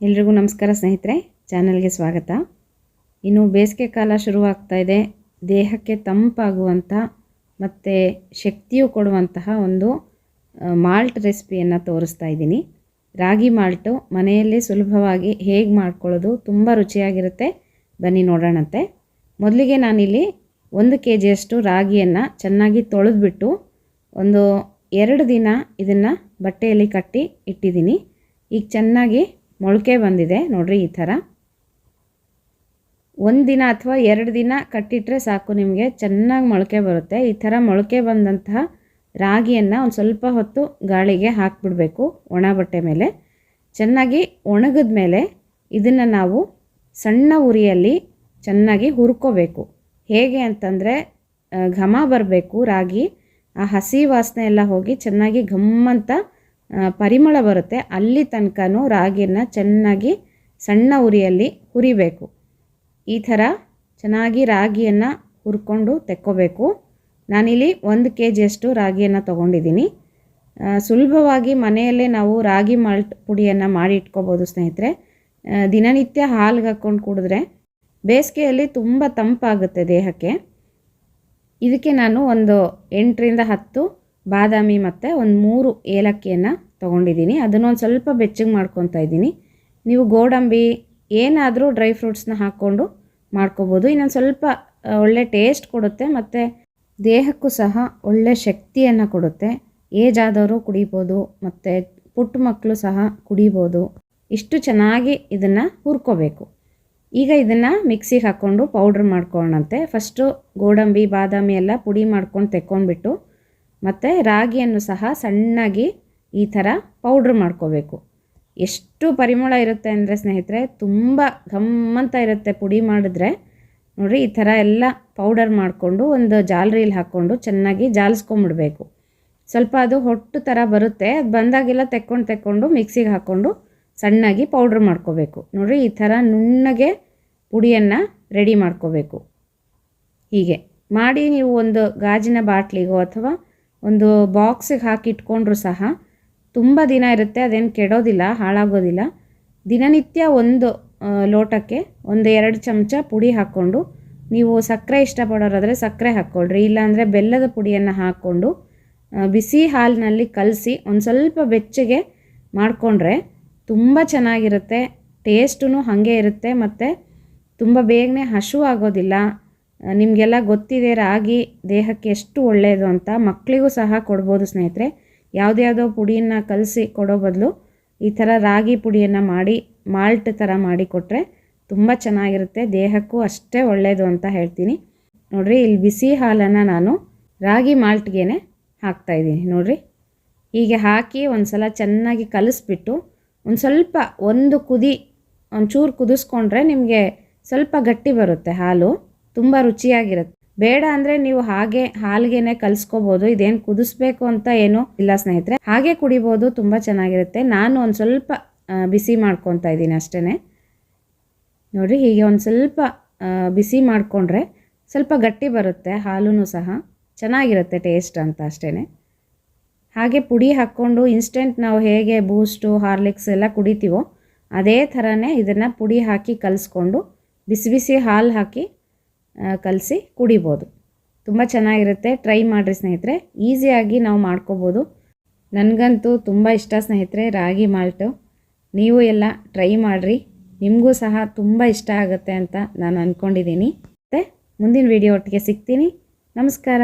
ಎಲ್ರಿಗೂ ನಮಸ್ಕಾರ ಸ್ನೇಹಿತರೆ, ಚಾನಲ್ಗೆ ಸ್ವಾಗತ. ಇನ್ನು ಬೇಸಿಗೆ ಕಾಲ ಶುರುವಾಗ್ತಾ ಇದೆ. ದೇಹಕ್ಕೆ ತಂಪಾಗುವಂಥ ಮತ್ತು ಶಕ್ತಿಯು ಕೊಡುವಂತಹ ಒಂದು ಮಾಲ್ಟ್ ರೆಸಿಪಿಯನ್ನು ತೋರಿಸ್ತಾ ಇದ್ದೀನಿ. ರಾಗಿ ಮಾಲ್ಟು ಮನೆಯಲ್ಲಿ ಸುಲಭವಾಗಿ ಹೇಗೆ ಮಾಡ್ಕೊಳ್ಳೋದು ತುಂಬ ರುಚಿಯಾಗಿರುತ್ತೆ. ಬನ್ನಿ ನೋಡೋಣಂತೆ. ಮೊದಲಿಗೆ ನಾನಿಲ್ಲಿ ಒಂದು ಕೆ ಜಿಯಷ್ಟು ರಾಗಿಯನ್ನು ಚೆನ್ನಾಗಿ ತೊಳೆದ್ಬಿಟ್ಟು ಒಂದು ಎರಡು ದಿನ ಇದನ್ನು ಬಟ್ಟೆಯಲ್ಲಿ ಕಟ್ಟಿ ಇಟ್ಟಿದ್ದೀನಿ. ಈಗ ಚೆನ್ನಾಗಿ ಮೊಳಕೆ ಬಂದಿದೆ ನೋಡ್ರಿ ಈ ಥರ. ಒಂದು ದಿನ ಅಥವಾ ಎರಡು ದಿನ ಕಟ್ಟಿಟ್ರೆ ಸಾಕು ನಿಮಗೆ, ಚೆನ್ನಾಗಿ ಮೊಳಕೆ ಬರುತ್ತೆ. ಈ ಥರ ಮೊಳಕೆ ಬಂದಂತಹ ರಾಗಿಯನ್ನು ಒಂದು ಸ್ವಲ್ಪ ಹೊತ್ತು ಗಾಳಿಗೆ ಹಾಕಿಬಿಡಬೇಕು ಒಣ ಬಟ್ಟೆ ಮೇಲೆ. ಚೆನ್ನಾಗಿ ಒಣಗಿದ ಮೇಲೆ ಇದನ್ನು ನಾವು ಸಣ್ಣ ಉರಿಯಲ್ಲಿ ಚೆನ್ನಾಗಿ ಹುರ್ಕೋಬೇಕು. ಹೇಗೆ ಅಂತಂದರೆ ಘಮ ಬರಬೇಕು ರಾಗಿ, ಆ ಹಸಿ ವಾಸನೆ ಎಲ್ಲ ಹೋಗಿ ಚೆನ್ನಾಗಿ ಘಮ್ಮಂತ ಪರಿಮಳ ಬರುತ್ತೆ. ಅಲ್ಲಿ ತನಕನೂ ರಾಗಿನ ಚೆನ್ನಾಗಿ ಸಣ್ಣ ಉರಿಯಲ್ಲಿ ಹುರಿಬೇಕು. ಈ ಥರ ಚೆನ್ನಾಗಿ ರಾಗಿಯನ್ನು ಹುರ್ಕೊಂಡು ತೆಕ್ಕೋಬೇಕು. ನಾನಿಲ್ಲಿ ಒಂದು ಕೆ ಜಿಯಷ್ಟು ರಾಗಿಯನ್ನು ತೊಗೊಂಡಿದ್ದೀನಿ. ಸುಲಭವಾಗಿ ಮನೆಯಲ್ಲೇ ನಾವು ರಾಗಿ ಮಾಲ್ಟ್ ಪುಡಿಯನ್ನು ಮಾಡಿ ಇಟ್ಕೋಬೋದು ಸ್ನೇಹಿತರೆ. ದಿನನಿತ್ಯ ಹಾಲ್ಗೆ ಹಾಕ್ಕೊಂಡು ಕುಡಿದ್ರೆ ಬೇಸಿಗೆಯಲ್ಲಿ ತುಂಬ ತಂಪಾಗುತ್ತೆ ದೇಹಕ್ಕೆ. ಇದಕ್ಕೆ ನಾನು ಒಂದು ಎಂಟರಿಂದ ಹತ್ತು ಬಾದಾಮಿ ಮತ್ತು ಒಂದು ಮೂರು ಏಲಕ್ಕಿಯನ್ನು ತೊಗೊಂಡಿದ್ದೀನಿ ಅದನ್ನೊಂದು ಸ್ವಲ್ಪ ಬೆಚ್ಚಗೆ ಮಾಡ್ಕೊತಾ ಇದ್ದೀನಿ. ನೀವು ಗೋಡಂಬಿ ಏನಾದರೂ ಡ್ರೈ ಫ್ರೂಟ್ಸ್ನ ಹಾಕ್ಕೊಂಡು ಮಾಡ್ಕೋಬೋದು. ಇನ್ನೊಂದು ಸ್ವಲ್ಪ ಒಳ್ಳೆ ಟೇಸ್ಟ್ ಕೊಡುತ್ತೆ ಮತ್ತು ದೇಹಕ್ಕೂ ಸಹ ಒಳ್ಳೆ ಶಕ್ತಿಯನ್ನು ಕೊಡುತ್ತೆ. ಏಜ್ ಆದವರು ಕುಡಿಬೋದು, ಮತ್ತು ಪುಟ್ಟ ಮಕ್ಕಳು ಸಹ ಕುಡಿಬೋದು. ಇಷ್ಟು ಚೆನ್ನಾಗಿ ಇದನ್ನು ಹುರ್ಕೋಬೇಕು. ಈಗ ಇದನ್ನು ಮಿಕ್ಸಿಗೆ ಹಾಕ್ಕೊಂಡು ಪೌಡ್ರ್ ಮಾಡ್ಕೊಳ್ಳೋಣಂತೆ ಫಸ್ಟು ಗೋಡಂಬಿ, ಬಾದಾಮಿ ಎಲ್ಲ ಪುಡಿ ಮಾಡ್ಕೊಂಡು ತೆಕ್ಕೊಂಡ್ಬಿಟ್ಟು ಮತ್ತು ರಾಗಿಯನ್ನು ಸಹ ಸಣ್ಣಾಗಿ ಈ ಥರ ಪೌಡ್ರ್ ಮಾಡ್ಕೋಬೇಕು. ಎಷ್ಟು ಪರಿಮಳ ಇರುತ್ತೆ ಅಂದರೆ ಸ್ನೇಹಿತರೆ, ತುಂಬ ಘಮ್ಮಂತ ಇರುತ್ತೆ ಪುಡಿ ಮಾಡಿದ್ರೆ. ನೋಡಿರಿ ಈ ಥರ ಎಲ್ಲ ಪೌಡರ್ ಮಾಡಿಕೊಂಡು ಒಂದು ಜಾಲರಿಲಿ ಹಾಕ್ಕೊಂಡು ಚೆನ್ನಾಗಿ ಜಾಲಿಸ್ಕೊಂಬಿಡ್ಬೇಕು. ಸ್ವಲ್ಪ ಅದು ಹೊಟ್ಟು ಥರ ಬರುತ್ತೆ, ಅದು ಬಂದಾಗೆಲ್ಲ ತೆಕ್ಕೊಂಡು ತೆಕ್ಕೊಂಡು ಮಿಕ್ಸಿಗೆ ಹಾಕ್ಕೊಂಡು ಸಣ್ಣಾಗಿ ಪೌಡ್ರ್ ಮಾಡ್ಕೋಬೇಕು. ನೋಡಿರಿ ಈ ಥರ ನುಣ್ಣಗೆ ಪುಡಿಯನ್ನು ರೆಡಿ ಮಾಡ್ಕೋಬೇಕು. ಹೀಗೆ. ಮಾಡಿ ನೀವು ಒಂದು ಗಾಜಿನ ಬಾಟ್ಲಿಗೋ ಅಥವಾ ಒಂದು ಬಾಕ್ಸಿಗೆ ಹಾಕಿ ಇಟ್ಕೊಂಡ್ರು ಸಹ ತುಂಬ ದಿನ ಇರುತ್ತೆ, ಅದೇನು ಕೆಡೋದಿಲ್ಲ, ಹಾಳಾಗೋದಿಲ್ಲ. ದಿನನಿತ್ಯ ಒಂದು ಲೋಟಕ್ಕೆ ಒಂದು ಎರಡು ಚಮಚ ಪುಡಿ ಹಾಕ್ಕೊಂಡು, ನೀವು ಸಕ್ಕರೆ ಇಷ್ಟಪಡೋರಾದರೆ ಸಕ್ಕರೆ ಹಾಕ್ಕೊಳ್ರಿ, ಇಲ್ಲಾಂದರೆ ಬೆಲ್ಲದ ಪುಡಿಯನ್ನು ಹಾಕ್ಕೊಂಡು ಬಿಸಿ ಹಾಲಿನಲ್ಲಿ ಕಲಸಿ ಒಂದು ಸ್ವಲ್ಪ ಬೆಚ್ಚಗೆ ಮಾಡಿಕೊಂಡ್ರೆ ತುಂಬ ಚೆನ್ನಾಗಿರುತ್ತೆ ಟೇಸ್ಟೂ ಹಾಗೆ ಇರುತ್ತೆ, ಮತ್ತು ತುಂಬ ಬೇಗನೆ ಹಶು ಆಗೋದಿಲ್ಲ ನಿಮಗೆಲ್ಲ ಗೊತ್ತಿದೆ ರಾಗಿ ದೇಹಕ್ಕೆ ಎಷ್ಟು ಒಳ್ಳೆಯದು ಅಂತ ಮಕ್ಕಳಿಗೂ ಸಹ ಕೊಡ್ಬೋದು ಸ್ನೇಹಿತರೆ. ಯಾವುದ್ಯಾವುದೋ ಪುಡಿಯನ್ನು ಕಲಸಿ ಕೊಡೋ ಬದಲು ಈ ಥರ ರಾಗಿ ಪುಡಿಯನ್ನು ಮಾಡಿ, ಮಾಲ್ಟ್ ಥರ ಮಾಡಿ ಕೊಟ್ಟರೆ ತುಂಬ ಚೆನ್ನಾಗಿರುತ್ತೆ. ದೇಹಕ್ಕೂ ಅಷ್ಟೇ ಒಳ್ಳೆಯದು ಅಂತ ಹೇಳ್ತೀನಿ. ನೋಡಿರಿ, ಇಲ್ಲಿ ಬಿಸಿ ಹಾಲನ್ನು ನಾನು ರಾಗಿ ಮಾಲ್ಟ್ಗೆ ಹಾಕ್ತಾಯಿದ್ದೀನಿ ನೋಡಿರಿ, ಹೀಗೆ ಹಾಕಿ ಒಂದು ಸಲ ಚೆನ್ನಾಗಿ ಕಲಿಸ್ಬಿಟ್ಟು ಒಂದು ಸ್ವಲ್ಪ ಒಂದು ಕುದಿ ಒಂಚೂರು ಕುದಿಸ್ಕೊಂಡ್ರೆ ನಿಮಗೆ ಸ್ವಲ್ಪ ಗಟ್ಟಿ ಬರುತ್ತೆ ಹಾಲು. ತುಂಬ ರುಚಿಯಾಗಿರುತ್ತೆ. ಬೇಡ ಅಂದರೆ ನೀವು ಹಾಗೆ ಹಾಲ್ಗೆನೆ ಕಲ್ಸ್ಕೋಬಹುದು ಇದೇನು ಕುದಿಸ್ಬೇಕು ಅಂತ ಏನು ಇಲ್ಲ ಸ್ನೇಹಿತರೆ. ಹಾಗೆ ಕುಡಿಬೋದು ತುಂಬ ಚೆನ್ನಾಗಿರುತ್ತೆ. ನಾನು ಒಂದು ಸ್ವಲ್ಪ ಬಿಸಿ ಮಾಡ್ಕೊತಾ ಇದ್ದೀನಿ ಅಷ್ಟೇನೆ. ನೋಡಿ ಹೀಗೆ ಒಂದು ಸ್ವಲ್ಪ ಬಿಸಿ ಮಾಡಿಕೊಂಡ್ರೆ ಸ್ವಲ್ಪ ಗಟ್ಟಿ ಬರುತ್ತೆ ಹಾಲು ಸಹ. ಚೆನ್ನಾಗಿರುತ್ತೆ ಟೇಸ್ಟ್ ಅಂತ ಅಷ್ಟೇ ಹಾಗೆ ಪುಡಿ ಹಾಕ್ಕೊಂಡು ಇನ್ಸ್ಟೆಂಟ್ ನಾವು ಹೇಗೆ ಬೂಸ್ಟು ಹಾರ್ಲಿಕ್ಸ್ ಎಲ್ಲ ಕುಡಿತೀವೋ, ಅದೇ ಥರನೇ ಇದನ್ನು ಪುಡಿ ಹಾಕಿ ಕಲಿಸ್ಕೊಂಡು, ಬಿಸಿ ಬಿಸಿ ಹಾಲು ಹಾಕಿ ಕಲಸಿ ಕುಡಿಬೋದು. ತುಂಬ ಚೆನ್ನಾಗಿರುತ್ತೆ. ಟ್ರೈ ಮಾಡಿರಿ ಸ್ನೇಹಿತರೆ. ಈಸಿಯಾಗಿ ನಾವು ಮಾಡ್ಕೋಬೋದು. ನನಗಂತೂ ತುಂಬ ಇಷ್ಟ ಸ್ನೇಹಿತರೆ ರಾಗಿ ಮಾಲ್ಟು. ನೀವು ಎಲ್ಲ ಟ್ರೈ ಮಾಡಿರಿ. ನಿಮಗೂ ಸಹ ತುಂಬ ಇಷ್ಟ ಆಗುತ್ತೆ ಅಂತ ನಾನು ಅಂದ್ಕೊಂಡಿದ್ದೀನಿ ಮತ್ತು ಮುಂದಿನ ವಿಡಿಯೋ ಒಟ್ಟಿಗೆ ಸಿಗ್ತೀನಿ. ನಮಸ್ಕಾರ.